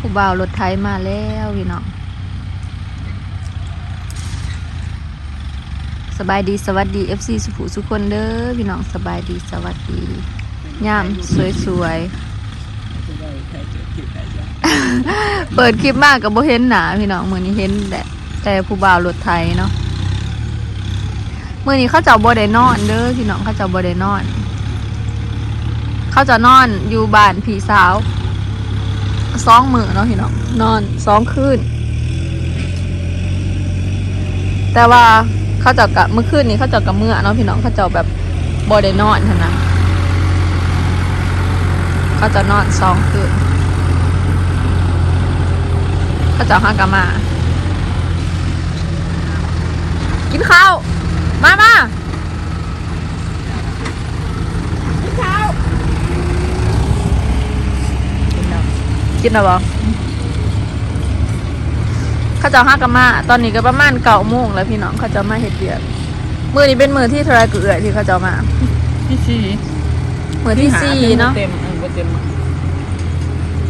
ผู้บ่าวรถไถมาแล้วพี่น้องสบายดีสวัสดี FC สุภูสุคนเด้อพี่น้องสบายดีสวัสดียามสวยๆเปิดคลิปมากกับโบเห็นหนาพี่น้องมือนี้เห็นแต่แต่ผู้บ่าวรถไทยเนาะมือนี้เขาเจ้าบ่ได้นอนเด้อพี่น้องเขาเจ้าบ่ได้นอน เขาจะนอนอยู่บ้านพี่สาว สองมือเนาะพี่น้องนอนสองคืนแต่ว่าเขาเจะกะเมื่อคืนนี้เขาเจะกะเมื่อเนาะพี่น้องเขาเจะแบบบ่ได้นอนเท่านั้นเขาจะนอนสองคืนเขาจะห้ากามา กินข้าว มามากินข้าว กินแล้วบ่เขาจะหากามา ตอนนี้ก็ประมาณเก้าโมงแล้วพี่น้องเขาจะมาเฮ็ดเบียกมือนี้เป็นมือที่เทรายเกลือที่เขาจะมาที่สี่มือที่สี่เนาะเต็มเออบ่เต็ม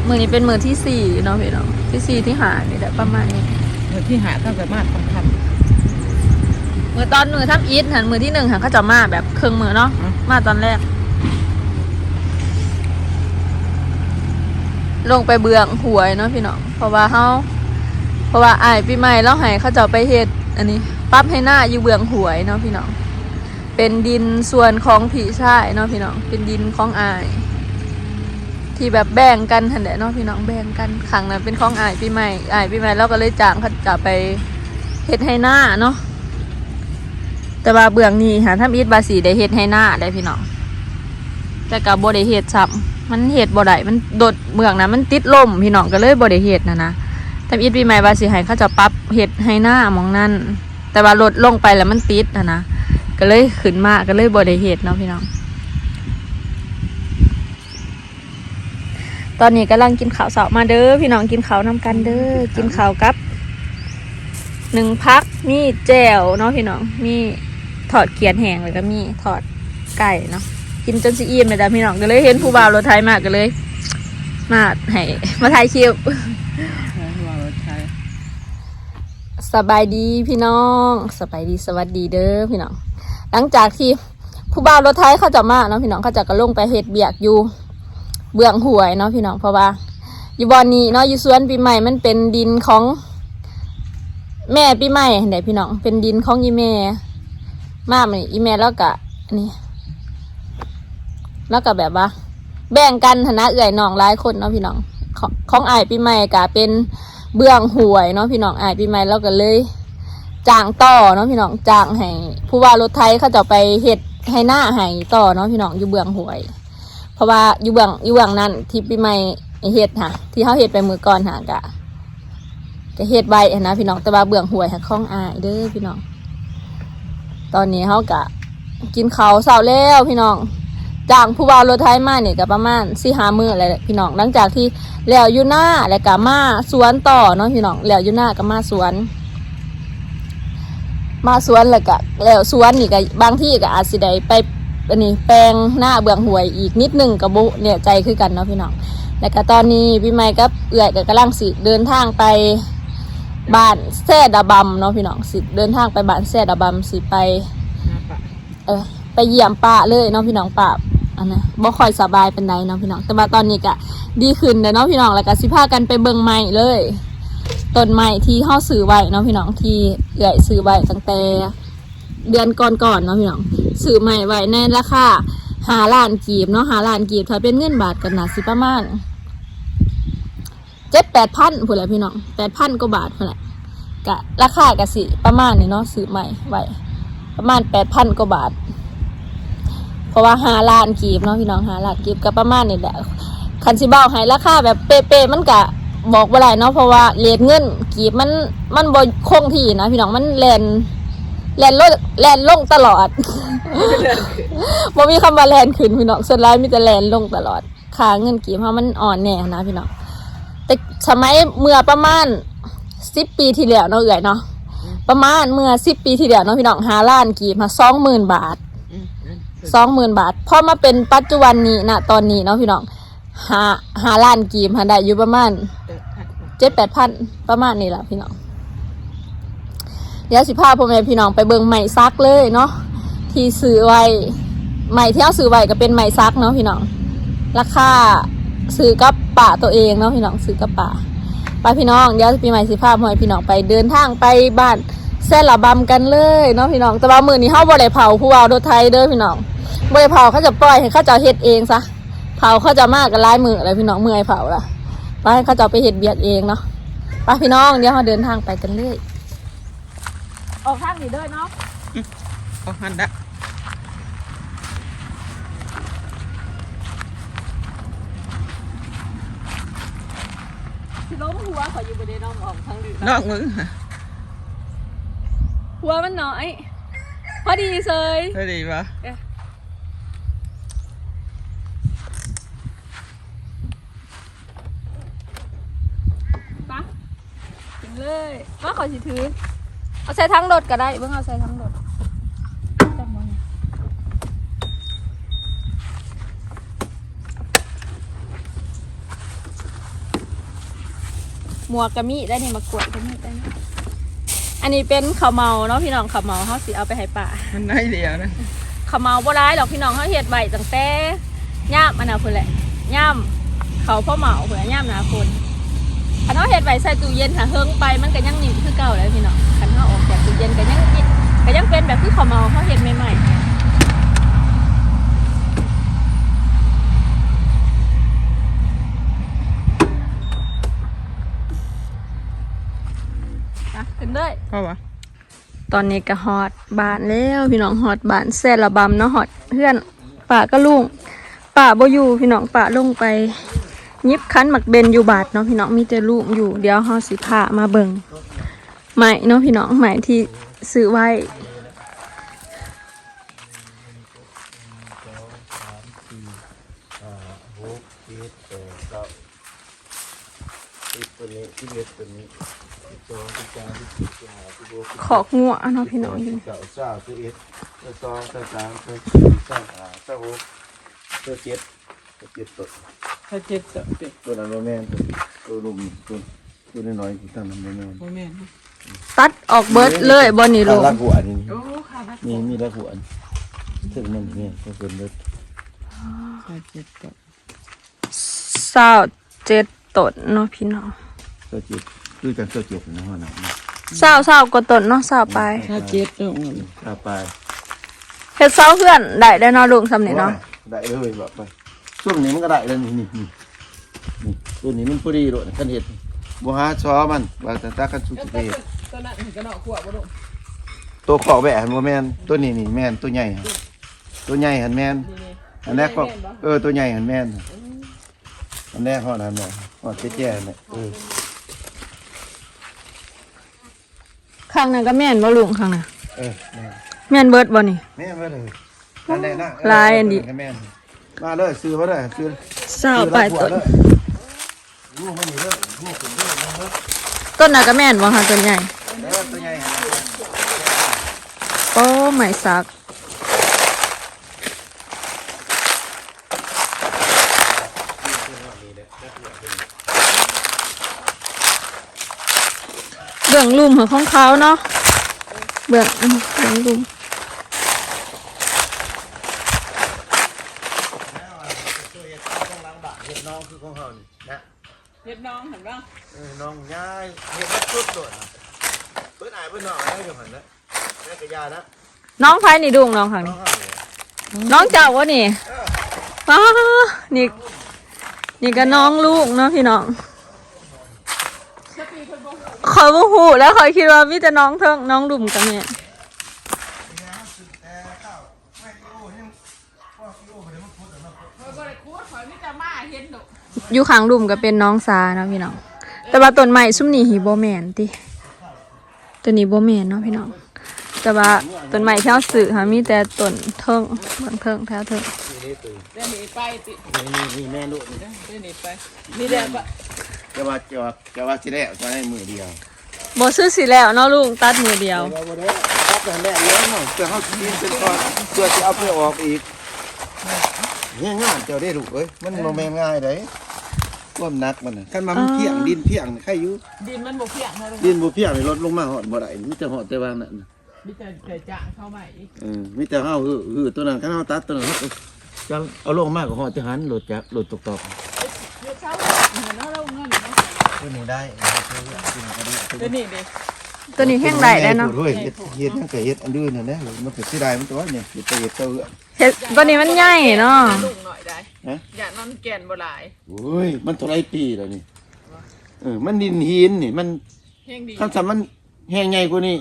มือนี้เป็นมือที่สี่เนาะพี่น้องที่สี่ที่หานี่แหละประมาณนี้เมื่อที่หาตั้งแต่มาทำทมือตอนมือทับอีทหันมือที่หนึ่งหันเขาจะมาแบบเครื่องมือเนาะมาตอนแรก ลงไปเบืองหวยเนาะพี่น้องเพราะว่าเขาเพราะว่าอายปีใหม่แล้วให้เขาจะไปเฮ็ดอันนี้ปั๊บให้หน้าอยู่เบืองหวยเนาะพี่น้องเป็นดินส่วนของผีชายเนาะพี่น้องเป็นดินของอาย ที่แบบแบ่งกันทันแหละเนาะพี่น้องแบ่งกันครั้งนั้นเป็นของอายปีใหม่อายปีใหม่เราก็เลยจ้างเขาจะไปเฮ็ดให้หน้าเนาะแต่ว่าเบื้องนี้หาทำอิฐบาสีได้เฮ็ดให้หน้าได้พี่น้องแต่กับบ่ได้เฮ็ดซ้ำ มันเฮ็ดบ่ได้มันโดดเบื้องนั้นมันติดลมพี่น้องก็เลยบ่ได้เฮ็ดนะนะทำอิฐปีใหม่บาสีให้เขาจะปรับเฮ็ดให้หน้าหมองนั้นแต่ว่าลดลงไปแล้วมันติดนะนะก็เลยขึ้นมาก็เลยบ่ได้เฮ็ดเนาะพี่น้อง ตอนนี้กำลังกินข้าวเสามาเด้อพี่น้องกินข้าวนำกันเด้อกินข้าวกับหนึ่งพักมีแจ่วเนาะพี่น้องมีถอดเกียนแห้งแล้วก็มีถอดไก่เนาะ กินจนสิอิ่มเลยจ้ะพี่น้องก็เลยเห็นผู้บ่าวรถไทยมาก็เลย มาให้มาถ่ายคลิปำว่ารถใช้สบายดีพี่น้องสบายดีสวัสดีเด้อพี่น้อง หลังจากที่ผู้บ่าวรถไทยเขาจะมาเนาะพี่น้องเขาจะก็ลงไปเฮ็ดเบียกอยู่ เบื้องหวยเนาะพี่น้องเพราะว่า อยู่บอนนี้เนาะอยู่สวนปีใหม่มันเป็นดินของ แม่ปีใหม่เห็นไหนพี่น้องเป็นดินของอีแม่ มามันอีแม่แล้วก็อันนี้ แล้วก็แบบว่า แบ่งกันฐานะเอื่อยน้องหลายคนเนาะพี่น้อง ขององอายปีใหม่ก็เป็นเบื้องหวยเนาะพี่น้องอายปีใหม่แล้วก็เลยจ้างต่อเนาะพี่น้องจ้างให้ผู้ว่ารถไทยเขาจะไปเฮ็ดให้หน้าให้ต่อเนาะพี่น้องอยู่เบื้องหวย เพราะว่าอยู่เบื้องอยู่เบื้องนั้นที่ปีใหม่เฮ็ดค่ะ ที่เขาเฮ็ดไปมือก่อนหากะก็เฮ็ดไว้หั้นะพี่น้องแต่ว่าเบื้องหวยหักของอายเด้อพี่น้อง ตอนนี้เขากะกินเขาเสาแล้วพี่น้อง จ้างผู้บ่ารถไทยมาเนี่ยก็ประมาณสี่ห้ามืออะไรพี่น้องหลังจากที่แล้วอยู่หน้าแล้วก็มาสวนต่อเนาะพี่น้องแล้วอยู่หน้าก็มาสวน มาสวนแล้วก็แล้วสวนนี่ก็บางที่ก็อาจสิได้ไปอันนี้แปลงหน้าเบื้องหวยอีกนิดนึงกับบุเนี่ยใจคือกันเนาะพี่น้องแล้วก็ตอนนี้พี่ไม้กับเอื่อยก็กำลังสิเดินทางไปบ้านแซ่ดาบำเนาะพี่น้องสิเดินทางไปบ้านแซ่ดาบำสิไปน้าปเออไปเยี่ยมป้าเลยเนาะพี่น้องป้า อันนะบ่ค่อยสบายเป็นไรเนาะพี่น้อง แต่ว่าตอนนี้ก็ดีขึ้นแล้วเนาะพี่น้อง แล้วก็สิพากันไปเบิ่งใหม่เลยต้นไม้ที่เฮาซื้อไว้เนาะพี่น้องที่เอื้อยซื้อไว้ตั้งแต่เดือนก่อนๆเนาะพี่น้องซื้อใหม่ไว้ในราคาหาล้านกีบเนาะหาล้านกีบถ้าเป็นเงินบาทกันนะสิประมาณเจ็ดแปดพันพูดแหละพี่น้องแปดพันกว่าบาทพูดแหละกะราคากะสิประมาณนี้เนาะซื้อใหม่ไว้ประมาณแปดพันกว่าบาท เพราะว่าหาล้านกีบเนาะพี่น้องหาล้านกีบก็ประมาณนี้แหละคันสิเบ้าให้ราคาแบบเป๊ะๆมันกะบอกบ่ได้เนาะเพราะว่าเรทเงินกีบมันมันบ่คงที่นะพี่น้องมันแลนแลนลดแลนลงตลอดบ่มีคำว่าแลนขึ้นพี่น้องส่วนร้ายมีแต่แลนลงตลอดค่าเงินกีบเพราะมันอ่อนแน่นะพี่น้องแต่สมัยเมื่อประมาณสิบปีที่แล้วเนาะเอื่อยเนาะประมาณเมื่อสิบปีที่แล้วเนาะพี่น้องหาล้านกีบมาสองหมื่นบาท สองหมื่นบาทพอมาเป็นปัจจุบันนี้นะตอนนี้เนาะพี่น้องหาหาล้านกีบหาได้อยู่ประมาณแปดพันเจ็ดแปดพันประมาณนี้แหละพี่น้องเดี๋ยวสิพาพ่อแม่พี่น้องไปเบิ่งใหม่ซักเลยเนาะที่ซื้อไว้ใหม่ที่เอาซื้อไว้ก็เป็นใหม่ซักเนาะพี่น้องราคาซื้อกับป่าตัวเองเนาะพี่น้องซื้อกับป่าไปพี่น้องเดี๋ยวปีใหม่สิพาพ่อแม่พี่น้องไปเดินทางไปบ้าน แซ่ละบำกันเลยเนาะพี่น้องแต่ว่ามือนี้เฮาบ่ได้เผาผู้ว่าโดไทยเด้อพี่น้องบ่ได้เผาเขาจะปล่อยให้เขาเจะเฮ็ดเองซะเผาเขาจะมากกันหลายมืออะไรพี่น้องเมื่อยเผาละไปให้เขาจะเอาไปเฮ็ดเบียกเองเนาะไปพี่น้องเดี๋ยวเราเดินทางไปกันเลยออกทางนี้เด้อเนาะเขาหันดะสิล้มหัวขออยู่บนเดน้องออกทางนี้นอกมึง หัวมันน้อย พอดีเลยได้ดีปะปะถึงเลยว่าขอสิถือ เอาใส่ทั้งรถก็ได้เบิ่งเอาใส่ทั้งรถจับมันหมวกกะมีได้นี่มากวดกะมีได้นี่ อันนี้เป็นข้าวเมาเนาะพี่น้องข้าวเมาเขาสิเอาไปให้ป่ามันได้เดียวนะขาวเมาบ่ร้ายหรอกพี่น้องเขาเฮ็ดไว้ตั้งแต่ย่ามอันน่ะพุ่นแหละย่ามเขาพ่อเหมาพุ่นน่ะย่ามหนาคนคันเขาเฮ็ดไว้ใส่ตู้เย็นถ้าเฮิงไปมันก็ยังนิ่มคือเก่าเลยพี่น้องคันเขาออกจากตู้เย็นก็ยังกินก็ยังเป็นแบบคือขาวเมาเขาเฮ็ดใหม่ๆ อะขึ้นเลยเพราะว่าตอนนี้ก็ฮอดบ้านแล้วพี่น้องฮอดบ้านแซ่ละบำเนาะฮอดเพื่อนป่าก็ลุงป่าบ่อยู่พี่น้องป่าลงไปยิบคันหมักเบนอยู่บาทเนาะพี่น้องมีแต่ลูกอยู่เดี๋ยวเฮาสิพามาเบิ่งใหม่เนาะพี่น้องใหม่ที่ซื้อไว้หกเจ็ดแปดเก้าสิบตัวนี้สิบเอ็ดตัวนี้ สองสิบสามสิบสี่สิบห้าสิบหกสิบขอกงัวเนาะพี่น้องอยู่เก้าสาสิบเอ็ดสิบสองสิบสามสิบสี่สิบห้าสิบหกสิบเจ็ดสิบเจ็ดตัวถ้าเจ็บจะเป็นตัวนั้นโรแมนตัวตัวลุมตัวตัวน้อยๆที่ตั้งนั้นโรแมนโมเมนต์ตัดออกเบิดเลยบ่นี่ลูกลักหัวนี่โอ้ค่ะนะมีมีลักหัวถึงมันนี่ก็เป็นเลือดถ้าเจ็บจะเศร้าเจ็ดตนเนาะพี่น้องตัวเจ็ด ด้วยกันตัวเจ็ดนะฮะนะเศร้าเศร้ากว่าตนเนาะเศร้าไปถ้าเจ็บจะเงินตาไปเฮ็ดเศร้าเพื่อนได้ได้เนาะลุงสำนี้เนาะได้เลยบอกไปช่วงนี้มันก็ได้แล้วนี่นี่นี่นี่ตัวนี้มันพอดีเลยกันเห็ดบัวหาช้อมันว่าแต่ตากันสุดเห็ดตอนนั้นเห็นกระดอกขวบบ่ลูกตัวขอแหวนบ่แมนตัวนี้นี่แมนตัวใหญ่หั่นตัวใหญ่หันแมนอันแรกก็เออตัวใหญ่หันแมนอันแรกหอดหันแม่หอดแจ้ๆเนี่ยเออ ข้างนั้นก็แม่นบ่ลุงข้างนั้นเออแม่นแม่นเบิดบ่นี่ แม่นมาเลยอันแรกนะลายอันนี้ แม่นมาเลยซื้อมาเลยซื้อเศร้าไปซื้อต้นเลยลูกมันนี่เลยลูกเป็นลูกมันเลยต้นน่ะก็แม่นบ่ค่ะต้นใหญ่เออตัวใหญ่หันโอ้ไม่ซัก เบื้องลุ่มของเขาเนาะเบื้องอันนี้เบื้องลุ่มเห็ดน้องคือของเขานี่นะเห็ดน้องเห็นป่ะเออน้องย้ายเห็ดมันสุดโดดอะเพิ่นอายเพิ่นน้องได้กับหันนะได้กระยานะน้องไผนี่ดุงน้องข้างน้อนี้งเขาเนี่ยน้องเจ้าวะนี่ป้านี่นี่ก็น้องลูกเนาะพี่น้อง คอยบ่หูแล้วคอยคิดว่ามีแต่น้องเทิงน้องดุ่มกันเนี่ยอยู่ข้างดุ่มก็เป็นน้องซาเนาะพี่น้อง แต่ว่าต้นไม้ซุ่มนี่หีโบแมนติตัวนี้โบแมนเนาะพี่น้อง แต่ว่าต้นไม้ที่เราซื้อค่ะมีแต่ต้นเทิงเบิ่งเทิงแถวเทิงเดินหนีไปตินี่นี่นี่แม่ลูกนี่เดินหนีไปนี่แหละปะ จะว่าจะว่าจะว่าสิได้จะได้มือเดียวบ่ซื้อสิแล้วเนาะลุงตัดมือเดียวเราบ่ได้รับแต่แม่เลี้ยงเนาะเพื่อเฮากินเป็นก่อนเพื่อสิเอาไปออกอีกเนี่ยงานเจ้าได้ลูกเอ้ยมันบ่แม่นง่ายเด้ความหนักมันน่ะคันมามันเพียงดินเพียงนี่ใครอยู่ดินมันบ่เพียงนะลุงดินบ่เพียงนี่ลดลงมาหอดบ่ได้มีแต่หอดแต่วางนั่นน่ะมีแต่แต่จ่างเข้ามาอีกเออมีแต่เฮาฮือฮือตัวนั้นคันเฮาตัดตัวนั้นเฮาจังเอาลงมาก็หอดแต่หันโหลดจักโหลดตกตอกเดี๋ยวเช้าะตัวนี้ได้เดี๋ยวนี้เด็กตัวนี้แห้งได้ได้เนาะเฮ็ดเฮ็ดเฮ็ดจังก็เฮ็ดอันอื่นนั่นแหละมันก็สิได้มันตัวเนี่ยเฮ็ดไปเฮ็ดตัวเฮ็ดตัวนี้มันใหญ่เนาะลุงหน่อยได้ฮะอย่านอนแก่นบ่หลายโอ้ยมันเท่าไรปีแล้วนี่เออมันดินหินนี่มันแห้งดีคันสมันแห้งใหญ่กว่านี้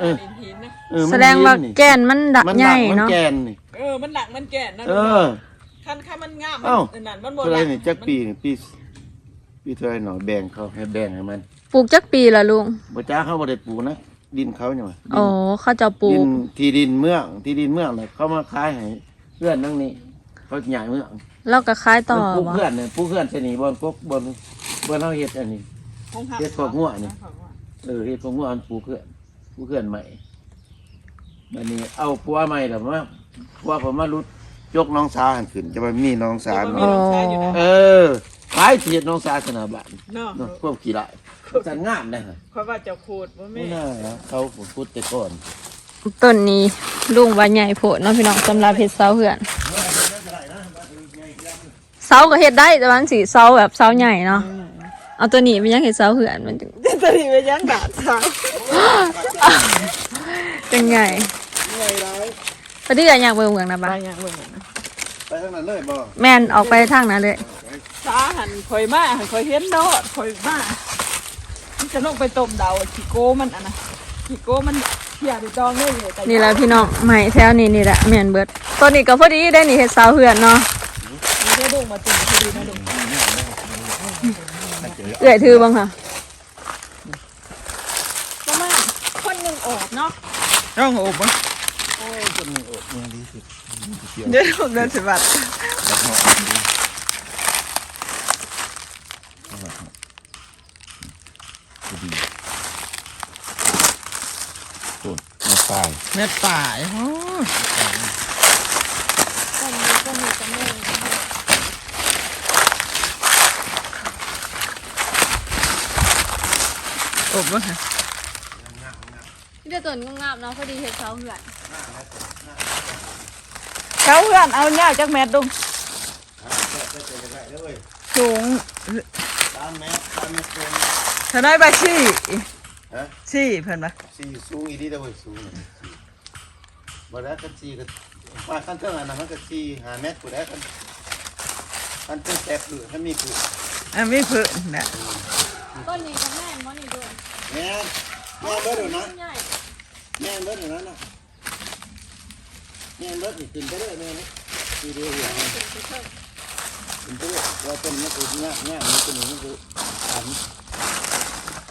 เออดินหินนะเออมันแสดงว่าหินนี่แก่นมันดักมันใหญ่มันเนาะแกนนี่เออมันหลักมันแก่นนะเอลุงอคันคันมันงามเอ้ามันนั่นมันบ่เท่าหไรลักนี่จักปีนี่ปี ปีเท่าไรหนอแบ่งเขาให้แบ่งให้มันปลูกจักปีละลุงบ่จ้าเขาบ่ได้ปลูกนะดินเขาเนี่ยว่ะดินอ๋อเขาจะปลูดิกนที่ดินเมืองที่ดินเมืองน่ะเขามาขายให้เพื่อนนั่งนี่เขาใหญ่เมืองแล้วก็คล้ายต่อมันปลูกวะเพื่อนเนี่ยปลูกเพื่อนชนีบนปลูกบนบนเฮาเฮ็ดอันนี้ของหักเฮ็ดพวกงัวนี่ เออเฮ็ดของงัวอันปลูกเพื่อนปลูกเพื่อนใหม่บัดนี้เอาปัวใหม่แล้วมาปัวผมมารุดยกน้องสาหันขึ้นจะมามีน้องสามีเนาะน้องชายอยู่นะเออ ขายเทียดน้องสาสนาบ้านเนาะเนาะพวกขี้ไรสันงามได้ฮะเพราะว่าเจะโคตรว่าไม่แม่น่านะเขาพูดแต่ก่อนต้นนี้ลุงว่าใหญ่โพดเนาะพี่น้องสำหรับเฮ็ดเสาเหือนเสาก็เฮ็ดได้แต่ว่ามันสิเสาแบบเสาใหญ่เนาะเอาตัวนี้ไปยังเฮ็ดเสาเหือนมันจึงจะดีไปยังดาดสาวจังใหญ่ไงไรพอดีก็อยากไปเมืองนะไปบ้ายังเบิ่งนะไปทางนั้นเลยบ่แม่นออกไปทางนั้นเลย สาหันคอยมาหันคอยเห็นดอดคอยมามันจะลงไปต้มเดาขี้โก้มันอะนะขี้โก้มันเขี่ยไปจองได้เลยแต่นี่แหละพี่น้องใหม่แถวนี้นี่แหละแม่นเบิดตัวนี้ก็พอดีได้นี่เฮ็ดเสาเหือนเนาะมันได้ดุงมาตุ่มพอดีนะดุงเอื้อยถือบ้างค่ะประมาณคนหนึงออกเนาะร่องอบมั้งโอ้ยคนนี้โอ้เมืองดีสุดเที่ยวเดี๋ยวดุงเดินสิบัตแบบเหาะดีดีต้นมา ตายเม็ดป่ายโอ้ต้นนี้ต้นนี้ก็ไม่อบมั้งค่ะที่จะต้นงามๆเนาะพอดีเฮ็ดเสาเหือนเขาเพื่อนเอาเนี่ยจักแมทดุงสูงตามแมสตามแมสตรงเท่าน้อยใบชี่ฮะชี่เพิ่นปะสี่สูงอีดีเด้อเว้ยสูงเลย บ่ได้กันสี่ก็ว่าขั้นเท่านั้นนะมันก็สี่ห้าเมตรกูได้กันขั้นเท่าแต่ผือถ้ามีผืออะมีเพิ่นนะต้นนี้ก็แม่นบ่นี่ด้วยแม่นแม่นเบิดเดี๋ยวนะใหญ่แม่นเบิดเดี๋ยวนั้นนะแม่นเบิดนี่ขึ้นไปเลยแม่นี่ทีเดียวหัวมันขึ้นไปเลยว่าต้นมันก็ง่ายง่ายมันก็หนึ่งมันก็อัน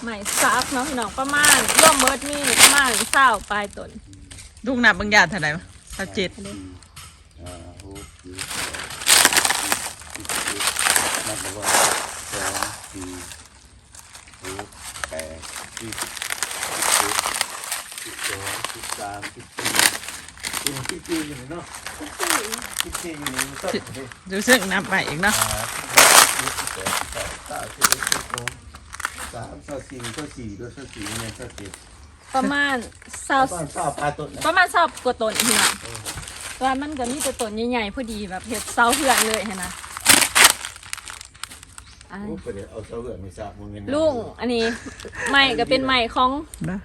ใหม่ซักเนาะพี่น้องประมาณร่วมเบิดนี่ประมาณ20ปลายต้น ดุงนับบางอย่างเท่าไหร่ปะสักเจ็ดอ่าโอ้สี่นับว่าสองสี่หกแปดสิบสิบเอ็ดสิบสองสิบสามสิบสี่สิบสี่อยู่เนาะสิบสี่อยู่ในต้นเด้ดูซึ่งนับไปอีกเนาะสามสามสสี่สสี่ด้วยสสี่เนี่ยสเจ็ด ประมาณป้า20ป้าปลาต้นนะประมาณ20กว่าต้นพี่น้องแตอนมันก็มีแต่ต้นใหญ่ๆพอดีแบบเฮ็ดเสาเหือนเลยเห็นนะอันโอ้ไปเดี๋ยวเอาเสาเหือนไม่ทราบมึงเงินลุงอันนี้ใหม่ก็เป็นใหม่ของนะ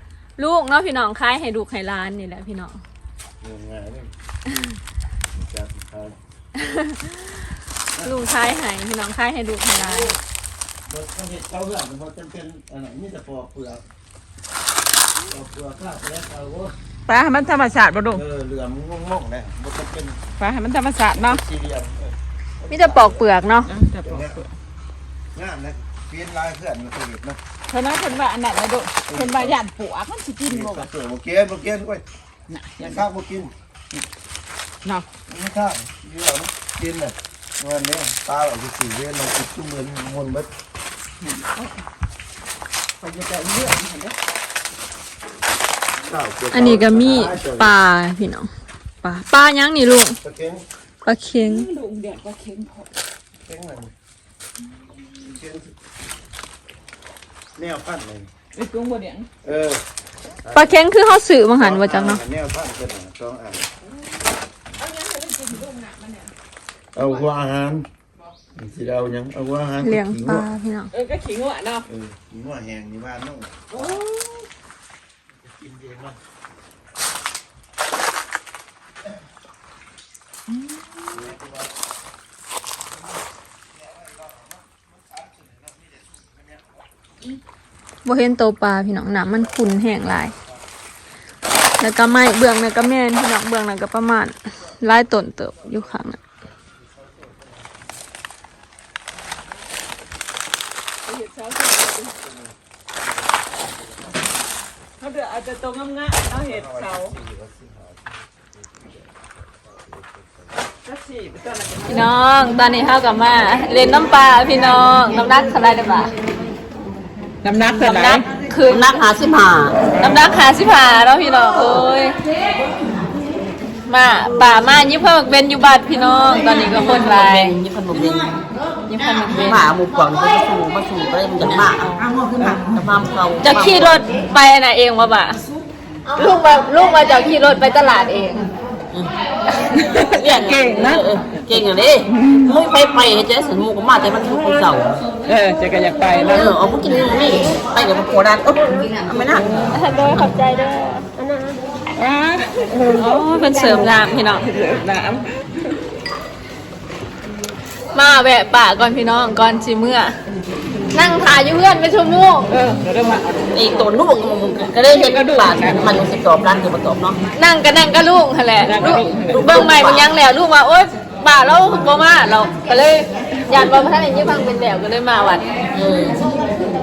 ลูกเนาะพี่น้องขายให้ลูกให้ร้านนี่แหละพี่น้อง เงินง่ายเลยจับเอาลุงขายให้พี่น้องขายให้ลูกให้ร้าน รถต้องเห็ดเสาเหือนมันจะเป็นอะไรนี่จะปอกเปลือกปอกเปลือก ปลาให้มันธรรมชาติบ่ดุงเออเหลือมงงๆนะมันจะเป็นปลาให้มันธรรมชาติเนาะสี่เหลี่ยมเออมีแต่ปอกเปลือกเนาะอะจับปลอกเปลือกงามนะเปลี่ยนลายเพื่อนมาตัวเด็กนะเท่านั้นเพิ่นว่าอันนั้นนะดุเพิ่นว่าย่านปวกมันสิกินบ่กวะเสือโมเกนโมเกนก้อยน่ะยัย่างนข้าวโมกินเนาะไม่ข้าวเยอะนะกินเลยวันนี้ตาออกไปสี่เดือนเราติดตุ้มเงินมนบัดไปจะแต่เรื่องเห็นเด้อข้าวเบ อันนี้ก็มีปลาพี่น้องปลาปลายังนี่ลุงตะเข็งปลาเค็งดุงเดือดก็เค็มพอเข็งมันเชียงแนวพันเลยไอ้กุ้งบ่เดียงเออปลาเค็งคือเขาสื่อมาหันว่าจังเนาะแนวพันเป็นอะสองอันเอาหัวอาหารสิเอาหยังเอาหัวอาหารเลี้ยงขี้ปงัลาวพี่น้องเออก็ขิงว่ะเนาะเออขี้งัวแห้งนี่บ้านน้อง กินเองเนะบ่เห็นโตวปลาพี่น้องน้ำมันขุ่นแห้งหลาย แล้วก็ไม้เบื้องนั่นก็แม่นพี่น้องเบื้องนั่นก็ประมาณหลายต้นเติบอยู่ข้างนั้น เห็ดเช้าเขาเดืออาจจะตรงงามๆเนาะเห็ดเช้าก็ฉี่ไปตอ นนั้นพี่น้อง ตอนนี้เฮากับมาเล่นน้ำปลาพี่น้องน้ำหนักเท่าไหรได้ปะน้ำหนักเท่าไหน้ำหร่นักคือนักหาสิบห้าน้ำหนักหาสิบหาเนาะพี่น้องเอ้ยมาป่ามายิบเพิ่มเป็นอยู่บัดพี่น้อง ตอนนี้ก็คนหลายยี่พันบุเบนยิบเพิ่มเป็นหมาหมูกวางมาสู่มาสู่ก็เลยมันจะมากจะพามเขาจะขี่รถไปน่ะเองวะบ่ะลูกมาลูกมาจากขี่รถไปตลาดเอง เนี่ยเก่งนะเก่งอย่างนี้มุ้ยไปไปเจ๊สมูก็มาแต่มันทุกเสาเออจะก็อยากไปเอแล้วอเอาพวกกินนี่ไปกับโคดานอ๊บไม่น่าโดยขอบใจด้วยอ่าโอ้ยเป็นเสริมรามพี่น้องเหลือน้มาแวะป่าก่อนพี่น้องก่อนสิเมื่อ นั่งถ่ายอยู่เพื่อนเป็นชั่วโมงำเออเดี๋ยวเริ่มมาเอาไอ้ตัวนุ่มก็ได้เห็นบาทมันสิตอบร้านเดียวมาตอบเนาะนั่งก็นั่งก็ลูกหั่นแหละลูกลูกเบิ่งใหม่มันยังแล้วลูกว่าโอ๊ยป่าเราบ่มาเราก็เลยยานบ่ทันได้ยินฟังเป็นแล้วก็เลยมาวัดเออ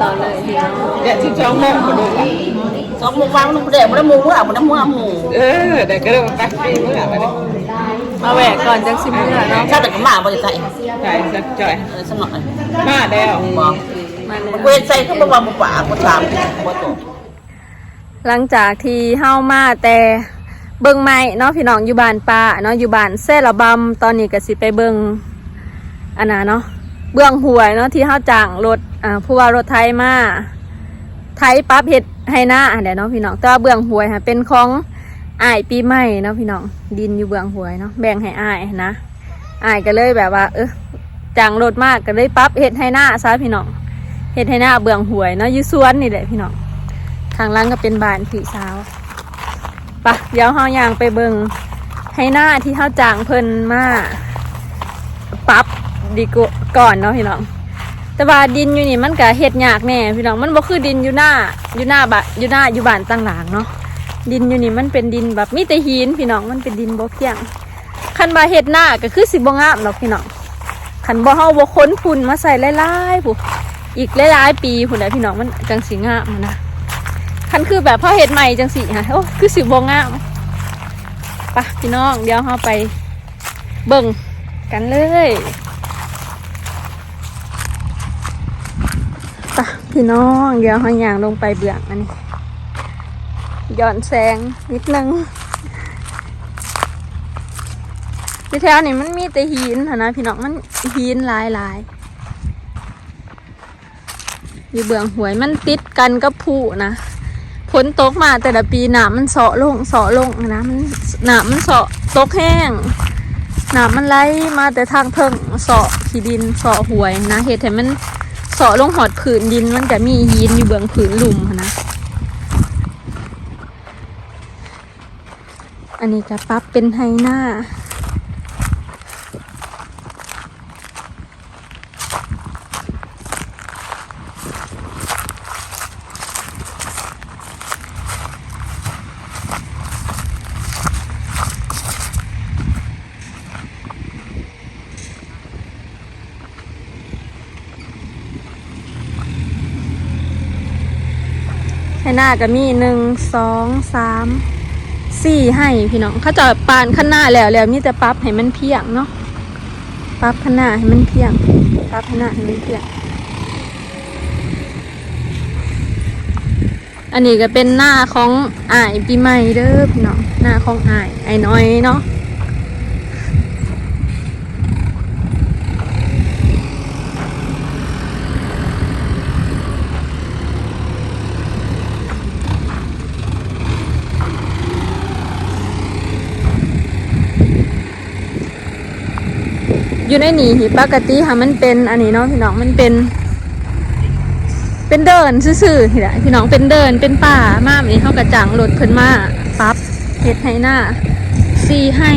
ตอนเลยพี่น้องเดี๋ยวที่จ้องมองมาดูอะสองโมงวันมันเด็กมันมูอะมันมูอะมูเออเดี๋ยวก็เริ่มไปปีเมื่อมาดิมาแวะก่อนจังสิเมื่อเนาะชาติก็มาบริษัทใช่สักจ่อยเออสนอยมาแล้วบอก มาเลยเวรใส่ก็บอกว่าบุปผาบุชามบุตรหลังจากที่เฮามาแต่เบิ่งใหม่เนาะพี่น้องอยู่บ้านป้าเนาะอยู่บ้านแซ่ระบำตอนนี้ก็สิไปเบิ่งอันน่ะเนาะเบื้องหวยเนาะที่เฮาจ้างรถอ่าผู้ว่ารถไทยมาไทยปั๊บเฮ็ดให้หน้าอันเดียวเนาะพี่น้องแต่ว่าเบื้องหวยค่ะเป็นของอ้ายปีใหม่เนาะพี่น้องดินอยู่เบื้องหวยเนาะแบ่งให้อ้ายนะอ้ายก็เลยแบบว่า เออจ้างรถมากก็เลยปั๊บเฮ็ดให้หน้าซะพี่น้อง เฮ็ดให้หน้าเบื้องหวยเนาะอยู่สวนนี่แหละพี่น้องทางล่างก็เป็นบ้านผีสาวปะเดี๋ยวเฮายางไปเบิงให้หน้าที่เฮาจางเพิ่นมาปรับดีกก่อนเนาะพี่น้อง แต่ว่าดินอยู่นี่มันก็เฮ็ดยากแน่พี่น้องมันบ่คือดินอยู่หน้าอยู่หน้าบะอยู่หน้าอยู่บ้านต่างหลางเนาะดินอยู่นี่มันเป็นดินแบบมีแต่หินพี่น้องมันเป็นดินบ่เพียงคันบาเฮ็ดหน้าก็คือสิบ่งามหรอกพี่น้องคันบ่เฮาบ่ค้นฝุ่นมาใส่หลายๆผู้ อีกหลายๆปีพุ่นแหละพี่น้องมันจังสิงามันนะคันคือแบบพ่อเห็ดใหม่จังสิฮะโอ้คือสิบวงามปะพี่น้องเดี๋ยวเราไปเบิ่งกันเลยปะพี่น้องเดี๋ยวเราย่างลงไปเบื้องอันนี้ย้อนแสงนิดนึงที่แถวนี้มันมีแต่หินนะพี่น้องมันหินลายหลายๆ อยู่เบื้องหวยมันติดกันกับผู้นะฝนตกมาแต่ละปีหนามมันเสาะลงเสาะลงนะมันหนามมันเสาะตกแห้งหนามมันไหลมาแต่ทางเพิ่งเสาะขี้ดินเสาะหวยนะเหตุให้มันเสาะลงหอดผืนดินมันจะมีหินอยู่เบื้องผืนหลุมนะอันนี้จะปรับเป็นไฮหน้า ให้หน้าก็มีหนึ่งสองสามสี่ให้พี่น้องเขาจะปานข้างหน้าแล้วแล้วมีแต่ปั๊บให้มันเพียงเนาะปั๊บข้างหน้าให้มันเพียงปั๊บข้างหน้าให้มันเพียง อันนี้ก็เป็นหน้าของอ้ายปีใหม่เด้อพี่น้องหน้าของอ้ายไอ้น้อยเนาะ อยู่ในนี่หิปกติค่ะมันเป็นอันนี้เนาะพี่น้องมันเป็น เป็นเดินซื่อๆทีละพี่น้องเป็นเดินเป็นป่ามาแบบนี้เข้ากระจังรถเพิ่นมาปั๊บเห็ดไห้หน้าซีให้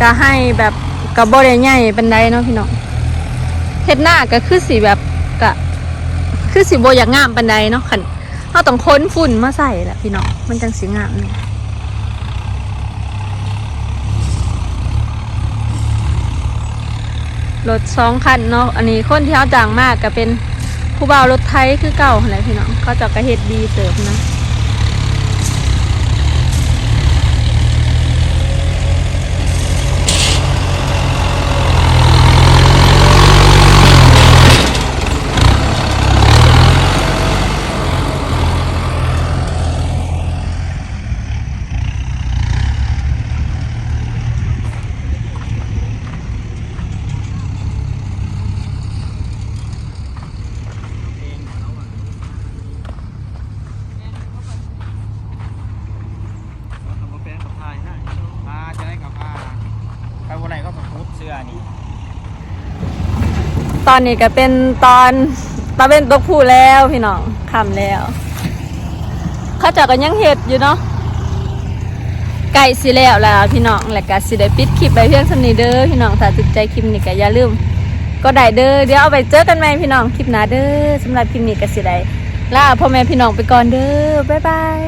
ก็ให้แบบกับบ่ได้ใหญ่ปานใดเนาะพี่น้องเฮ็ดหน้าก็คือสิแบบก็คือสิบ่อยากงามปานใดเนาะคันเฮาต้องค้นฝุ่นมาใส่แหละพี่น้องมันจังสิงามเนี่ยรถสองคันเนาะอันนี้คนที่เขาจ้างมากก็เป็นผู้บ่าวรถไทยคือเก่าหั่นแหละพี่น้องเขาจะก็เฮ็ดดีเติบนะ มาเป็นกับพายให้มาจะได้กับพาใครวันไหนก็กับพุทธเสื้อนี่ ตอนนี้ก็เป็นตอนตาเป็นตกผู้แล้วพี่น้องคำแล้วเขาเจากกันยังเห็ดอยู่เนาะไก่สิแล้วแล้วพี่น้องและก็สิได้ปิดคลิปไปเพียงเท่านี้เด้อพี่น้องถ้าติดใจคลิปนี้ก็อย่าลืมก็ได้เด้อเดี๋ยวเอาไปเจอกันใหม่พี่น้องคลิปหน้าเด้อสำหรับคลิปนี้ก็สิได้ลาพ่อแม่พี่น้องไปก่อนเด้อบ๊ายบาย